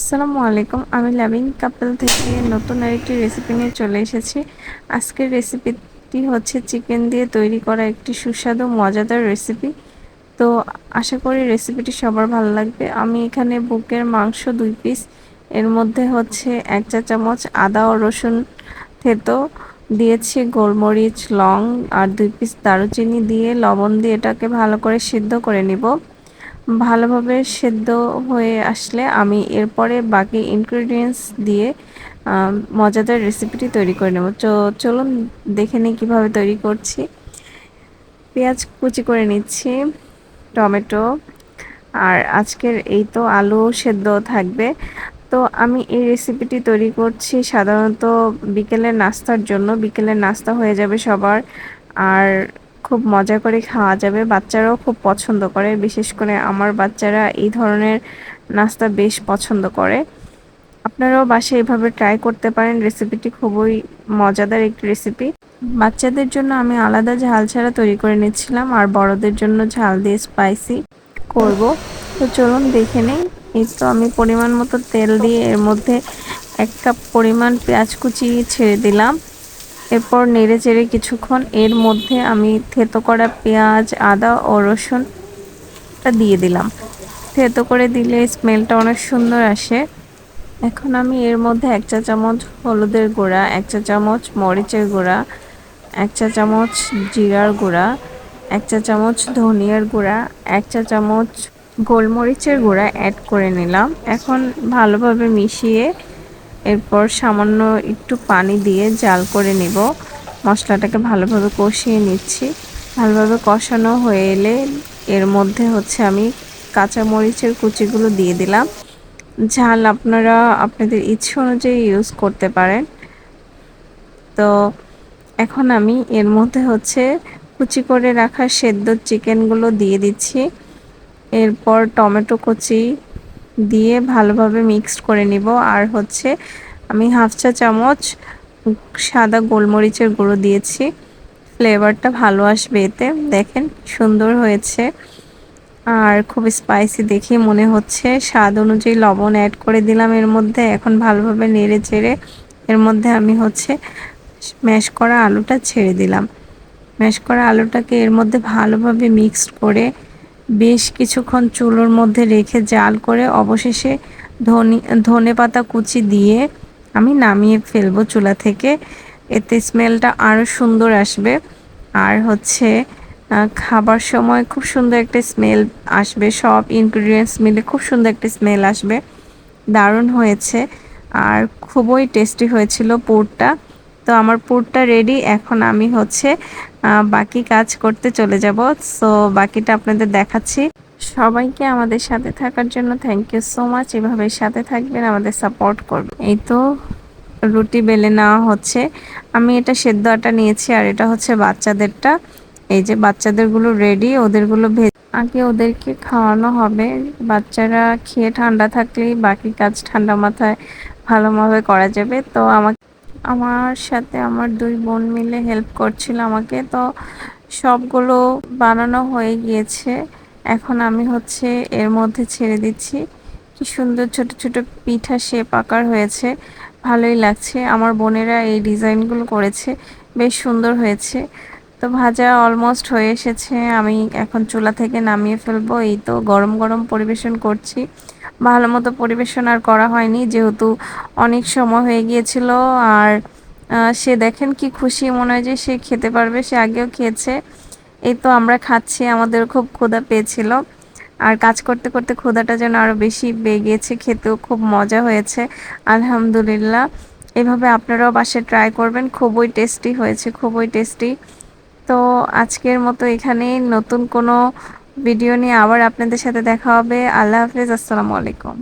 আসসালামু আলাইকুম। আমি লাভিং কাপল থেকে নতুন আরেকটি রেসিপি নিয়ে চলে এসেছি। আজকের রেসিপিটি হচ্ছে চিকেন দিয়ে তৈরি করা একটি সুস্বাদু, মজাদার রেসিপি তো আশা করি রেসিপিটি সবার ভালো লাগবে। আমি এখানে বুকের মাংস দুই পিস এর মধ্যে হচ্ছে এক চা চামচ আদা ও রসুন থেতো, দিয়েছি গোলমরিচ, লং, আর দুই পিস দারুচিনি দিয়ে লবণ দিয়ে এটাকে ভালো করে সিদ্ধ করে নিব। ভালোভাবে সেদ্ধ হয়ে আসলে আমি এরপরে বাকি ইনগ্রিডিয়েন্টস দিয়ে মজাদার রেসিপিটি তৈরি করে নেব। তো চলুন দেখে নিই কীভাবে তৈরি করছি। পেঁয়াজ কুচি করে নিচ্ছি, টমেটো, আর আজকের এই তো আলু সেদ্ধ থাকবে। তো আমি এই রেসিপিটি তৈরি করছি সাধারণত বিকেলের নাস্তার জন্য। বিকেলের নাস্তা হয়ে যাবে সবার। আর খুব মজা করে খাওয়া যাবে। বাচ্চারাও খুব পছন্দ করে, বিশেষ করে আমার বাচ্চারা এই ধরনের নাস্তা বেশ পছন্দ করে। আপনারাও বাসে এভাবে ট্রাই করতে পারেন রেসিপিটি খুবই মজাদার একটি রেসিপি বাচ্চাদের জন্য আমি আলাদা ঝাল ছাড়া তৈরি করে নিচ্ছিলাম, আর বড়দের জন্য ঝাল দিয়ে স্পাইসি করব। তো চলুন দেখে নিই, এই তো আমি পরিমাণ মতো তেল দিয়ে এর মধ্যে এক কাপ পরিমাণ পেঁয়াজ কুচি ছেড়ে দিলাম। এরপর নেড়ে চেড়ে কিছুক্ষণ এর মধ্যে আমি থেতো করা পেঁয়াজ, আদা ও রসুনটা দিয়ে দিলাম। থেতো করে দিলে স্মেলটা অনেক সুন্দর আসে। এখন আমি এর মধ্যে এক চা চামচ হলুদের গুঁড়া, এক চা চামচ মরিচের গুঁড়া, এক চা চামচ জিরার গুঁড়া, এক চা চামচ ধনিয়ার গুঁড়া, এক চা চামচ গোলমরিচের গুঁড়া অ্যাড করে নিলাম। এখন ভালোভাবে মিশিয়ে এরপর সামান্য একটু পানি দিয়ে জাল করে নিব। মশলাটাকে ভালোভাবে কষিয়ে নিচ্ছি। ভালোভাবে কষানো হয়ে এলে এর মধ্যে হচ্ছে আমি কাঁচা মরিচের কুচিগুলো দিয়ে দিলাম। ঝাল আপনারা আপনাদের ইচ্ছে অনুযায়ী ইউজ করতে পারেন। তো এখন আমি এর মধ্যে হচ্ছে কুচি করে রাখা সেদ্ধ চিকেনগুলো দিয়ে দিচ্ছি। এরপর টমেটো কুচি দিয়ে ভালোভাবে মিক্সড করে নিব। আর হচ্ছে আমি হাফ চা চামচ সাদা গোলমরিচের গুঁড়ো দিয়েছি। ফ্লেভারটা ভালো আসবে এতে। দেখেন সুন্দর হয়েছে। আর খুব স্পাইসি দেখে মনে হচ্ছে। স্বাদ অনুযায়ী লবণ অ্যাড করে দিলাম এর মধ্যে। এখন ভালোভাবে নেড়ে চেড়ে এর মধ্যে আমি হচ্ছে ম্যাশ করা আলুটা ছেড়ে দিলাম। ম্যাশ করা আলুটাকে এর মধ্যে ভালোভাবে মিক্সড করে বেশ কিছুক্ষণ চুলোর মধ্যে রেখে জাল করে অবশেষে ধনে ধনে পাতা কুচি দিয়ে আমি নামিয়ে ফেলব চুলা থেকে। এতে স্মেলটা আরও সুন্দর আসবে। আর হচ্ছে খাবার সময় খুব সুন্দর একটা স্মেল আসবে। সব ইনগ্রিডিয়েন্টস মিলে খুব সুন্দর একটা স্মেল আসবে। দারুণ হয়েছে। আর খুবই টেস্টি হয়েছিল পুরটা। তো আমার পুরটা রেডি এখন আমি হচ্ছে বাকি কাজ করতে চলে যাব। সো বাকিটা আপনাদের দেখাচ্ছি। সবাইকে আমাদের সাথে থাকার জন্য থ্যাংক ইউ সো মাচ এভাবে সাথে থাকবেন, আমাদের সাপোর্ট করবেন। এই তো রুটি বেলে নেওয়া হচ্ছে। আমি এটা সেদ্ধ আটা নিয়েছি, আর এটা হচ্ছে বাচ্চাদেরটা। এই যে বাচ্চাদেরগুলো রেডি ওদেরগুলো ভেজ, আগে ওদেরকে খাওয়ানো হবে। বাচ্চারা খেয়ে ঠান্ডা থাকলেই বাকি কাজ ঠান্ডা মাথায় ভালোভাবে করা যাবে। তো আমাকে আমার সাথে আমার দুই বোন মিলে হেল্প করছিল আমাকে। তো সবগুলো বানানো হয়ে গিয়েছে। এখন আমি হচ্ছে এর মধ্যে ছেড়ে দিচ্ছি। কি সুন্দর ছোট ছোট পিঠা শেপ আকার হয়েছে। ভালোই লাগছে। আমার বোনেরা এই ডিজাইনগুলো করেছে। বেশ সুন্দর হয়েছে। তো ভাজা অলমোস্ট হয়ে এসেছে। আমি এখন চুলা থেকে নামিয়ে ফেলব। এই তো গরম গরম পরিবেশন করছি। ভালো মতো পরিবেশন আর করা হয়নি, যেহেতু অনেক সময় হয়ে গিয়েছিল। আর সে দেখেন কি খুশি, মনে হয় যে সে খেতে পারবে, সে আগেও খেয়েছে। এই তো আমরা খাচ্ছি, আমাদের খুব ক্ষুধা পেয়েছিল। আর কাজ করতে করতে ক্ষুধাটা যেন আরও বেশি বেয়ে গিয়েছে খেতেও খুব মজা হয়েছে, আলহামদুলিল্লাহ। এভাবে আপনারাও বাসায় ট্রাই করবেন, খুবই টেস্টি হয়েছে, খুবই টেস্টি তো আজকের মতো এখানে নতুন কোনো ভিডিও নিয়ে আবার আপনাদের সাথে দেখা হবে। আল্লাহ হাফিজ আসসালামু আলাইকুম।